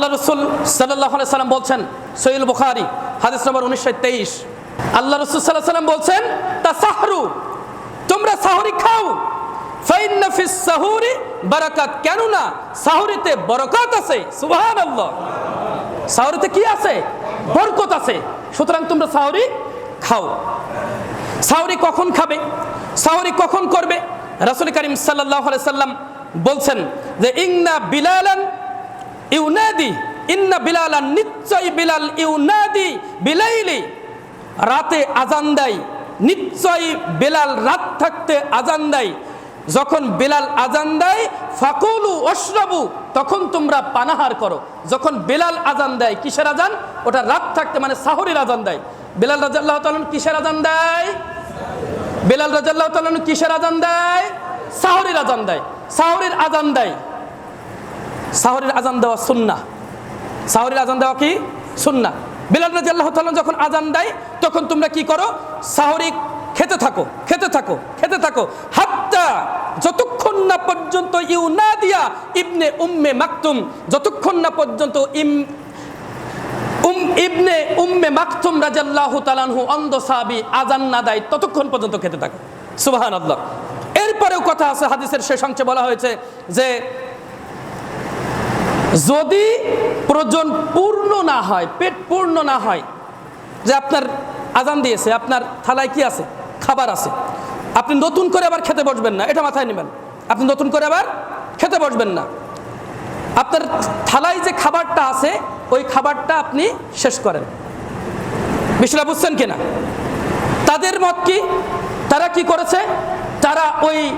আল্লাহ রসুল সাল্লাহ সাল্লাম বলছেন সৈল বুখারি, হাদিস নম্বর উনিশশো তেইশ। আল্লাহ রসুল সাল্লাহ সাল্লাম বলছেন তা সাহরু তোমরা সাহরি খাও। সাহুরি বারাকাত কেন না সাহরিতে বরকত আছে সুবহান আল্লাহ সাহরিতে কি আছে? বরকত আছে। সুতরাং তোমরা সাহরি খাও। সাহরি কখন খাবে? সাহরি কখন করবে? রাসুল করিম সাল্লাহ সাল্লাম বলছেন যে ইংনা বিলালান ইউনাদি, ইন্না বিলালান নিশ্চয় বিলাল ইউনাদি বিলাইলি। রাতে আজান দেয় নিশ্চয় বেলাল রাত থাকতে আজান দেয়। যখন বেলাল আজান দেয়, ফাকুলু তখন তোমরা পানাহার করো। যখন বেলাল আজান দেয়, কিসের আজান? ওটা রাত থাকতে মানে সাহরের আজান দেয়। বেলাল রাজাল্লাহ তালন কিসের আজান দেয়? বেলাল রাজাল্লাহ তালন কিসের আজান দেয়? সাহরের আজান দেয়। সাহরের আজান দেয়। সাহরের আজান দেওয়া সুন্না সাহরের আজান দেওয়া কি? সুন্না বেলাল রাজি আল্লাহ তাআলা যখন আজান দেয়, তখন তোমরা কি করো? সাহরি খেতে থাকো খেতে থাকো খেতে থাকো। হাত্তা যতক্ষণ না পর্যন্ত ইউনাদিয়া ইবনে উম্মে মাকতুম, যতক্ষণ না পর্যন্ত ইম, উম, ইবনে উম্মে মাকতুম রাজাল্লাহু তালানহু অন্ধ সাহাবি আজান না দেয়, ততক্ষণ পর্যন্ত খেতে থাকো। সুবাহান আল্লাহ এরপরেও কথা আছে, হাদিসের শেষ অংশে বলা হয়েছে যে যদি প্রয়োজন পূর্ণ না হয়, পেট পূর্ণ না হয়, যে আপনার আজান দিয়েছে, আপনার থালায় কি আছে? খাবার আছে। আপনি নতুন করে আবার খেতে বসবেন না, এটা মাথায় নেবেন। আপনি নতুন করে আবার খেতে বসবেন না। আপনার থালায় যে খাবারটা আছে, ওই খাবারটা আপনি শেষ করেন। বিষয়টা বুঝছেন কিনা? তাদের মত কি? তারা কি করেছে? তারা ওই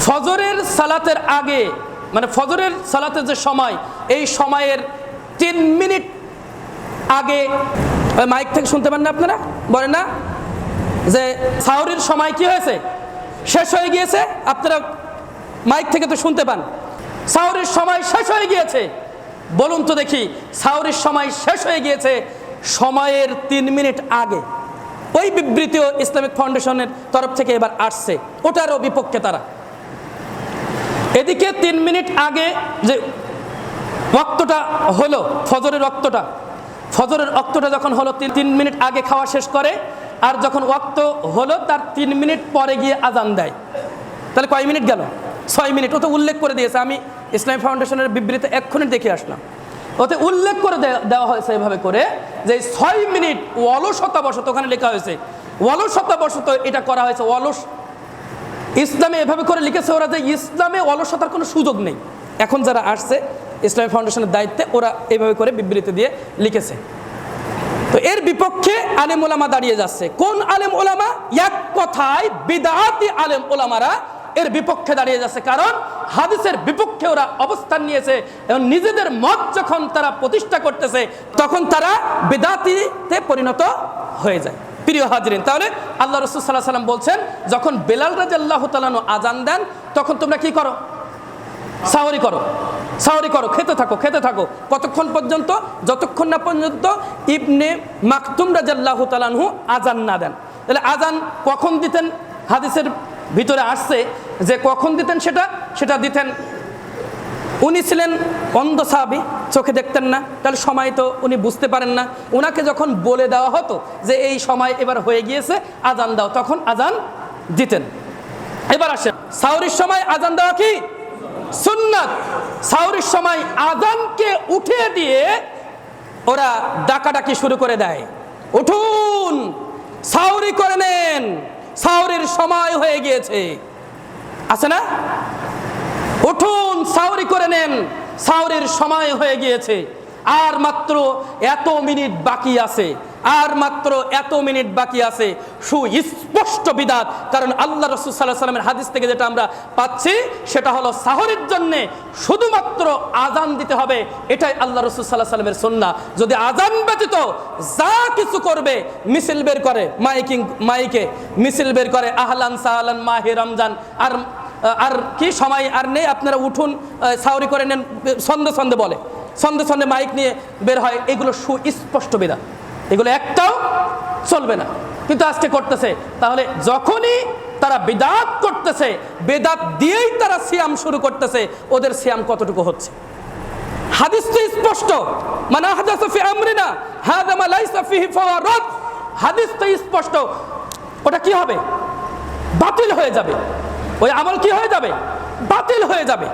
ফজরের সালাতের আগে মানে ফজরের সালাতের যে সময়, এই সময়ের তিন মিনিট আগে মাইক থেকে শুনতে পান না আপনারা? বলেন না? যে সাউরির সময় কি হয়েছে? শেষ হয়ে গিয়েছে? আপনারা মাইক থেকে তো শুনতে পান। সাউরির সময় শেষ হয়ে গিয়েছে। বলুন তো দেখি সাউরির সময় শেষ হয়ে গিয়েছে সময়ের তিন মিনিট আগে। ওই বিবৃতিও ইসলামিক ফাউন্ডেশনের তরফ থেকে এবার আসছে। ওটারও বিপক্ষে তারা। এদিকে তিন মিনিট আগে যে রক্তটা হলো, ফজরের রক্তটা ফজরের রক্তটা যখন হলো, তিন মিনিট আগে খাওয়া শেষ করে, আর যখন রক্ত হলো, তার তিন মিনিট পরে গিয়ে আজান দেয়। তাহলে কয় মিনিট গেল? ছয় মিনিট। ও তো উল্লেখ করে দিয়েছে। আমি ইসলামী ফাউন্ডেশনের বিবৃতি এক্ষুনি দেখে আসলাম। ওতে উল্লেখ করে দেওয়া হয়েছে এভাবে করে যে ছয় মিনিট অলসতা বশত ওখানে লেখা হয়েছে অলসতা বশত এটা করা হয়েছে, অলস ইসলামে এভাবে করে লিখেছে ওরা যে ইসলামে অলসতার কোনো সুযোগ নেই। এখন যারা আসছে, ইসলামী ফাউন্ডেশনের দায়িত্বে ওরা এইভাবে করে বিবৃতি দিয়ে লিখেছে। তো এর বিপক্ষে আলেম ওলামা দাঁড়িয়ে যাচ্ছে। কোন আলেম ওলামা? এক কথায় বিদাতি আলেম ওলামারা এর বিপক্ষে দাঁড়িয়ে যাচ্ছে। কারণ হাদিসের বিপক্ষে ওরা অবস্থান নিয়েছে এবং নিজেদের মত যখন তারা প্রতিষ্ঠা করতেছে, তখন তারা বেদাতিতে পরিণত হয়ে যায়। প্রিয় হাজরিন, তাহলে আল্লাহ রসুল সাল্লাহ সাল্লাম বলছেন, যখন বেলাল রাজ আল্লাহ তালানো আজান দেন, তখন তোমরা কি করো? সাহরি করো। সাহরি করো, খেতে থাকো খেতে থাকো। কতক্ষণ পর্যন্ত? যতক্ষণ না পর্যন্ত ইবনে মাকতুম রাজাল্লাহ তালানহু আজান না দেন। তাহলে আজান কখন দিতেন? হাদিসের ভিতরে আসছে যে কখন দিতেন সেটা? সেটা দিতেন উনি ছিলেন অন্ধ সাহাবি, চোখে দেখতেন না। তাহলে সময় তো উনি বুঝতে পারেন না। ওনাকে যখন বলে দেওয়া হতো যে এই সময় এবার হয়ে গিয়েছে, আজান দাও, তখন আজান দিতেন। এবার আসেন। সাউরির সময় আজান দেওয়া কি? সুন্নাত। সাউরির সময় আজানকে উঠিয়ে দিয়ে ওরা ডাকাডাকি শুরু করে দেয়। উঠুন! সাউরি করে নেন। সাউরির সময় হয়ে গিয়েছে। আছে না? উঠুন, সাউরি করে নেন। সাউরির সময় হয়ে গিয়েছে। আর মাত্র এত মিনিট বাকি আছে। আর মাত্র এত মিনিট বাকি আছে। সুস্পষ্ট বিদাত। কারণ আল্লাহ রসুল হাদিস থেকে যেটা আমরা পাচ্ছি, সেটা হলো সাহরের জন্যে শুধুমাত্র আজান দিতে হবে। এটাই আল্লাহ রসুল সাল্লাহ সাল্লামের সন্না যদি আজান ব্যতীত যা কিছু করবে, মিছিল বের করে, মাইকিং, মাইকে, মিছিল বের করে, আহলান সাহলান মাহে রমজান। আর আর কি সময় আর নেই, আপনারা উঠুন সাউরি করে নেন সন্ধে সন্ধে বলে সন্ধে সন্ধে মাইক নিয়ে বের হয়, এগুলো সুস্পষ্ট বেদা এগুলো একটাও চলবে না। কিন্তু আজকে করতেছে, তাহলে যখনই তারা বেদাত করতেছে, বেদাত দিয়েই তারা সিয়াম শুরু করতেছে, ওদের সিয়াম কতটুকু হচ্ছে? হাদিস তো স্পষ্ট মানে হাদাসা ফি আমরিনা, হাদা মা লাইসা ফিহি ফাওয়া রাদ হাদিস তো স্পষ্ট, ওটা কি হবে? বাতিল হয়ে যাবে। ওই আমল কি হয়ে যাবে? বাতিল হয়ে যাবে।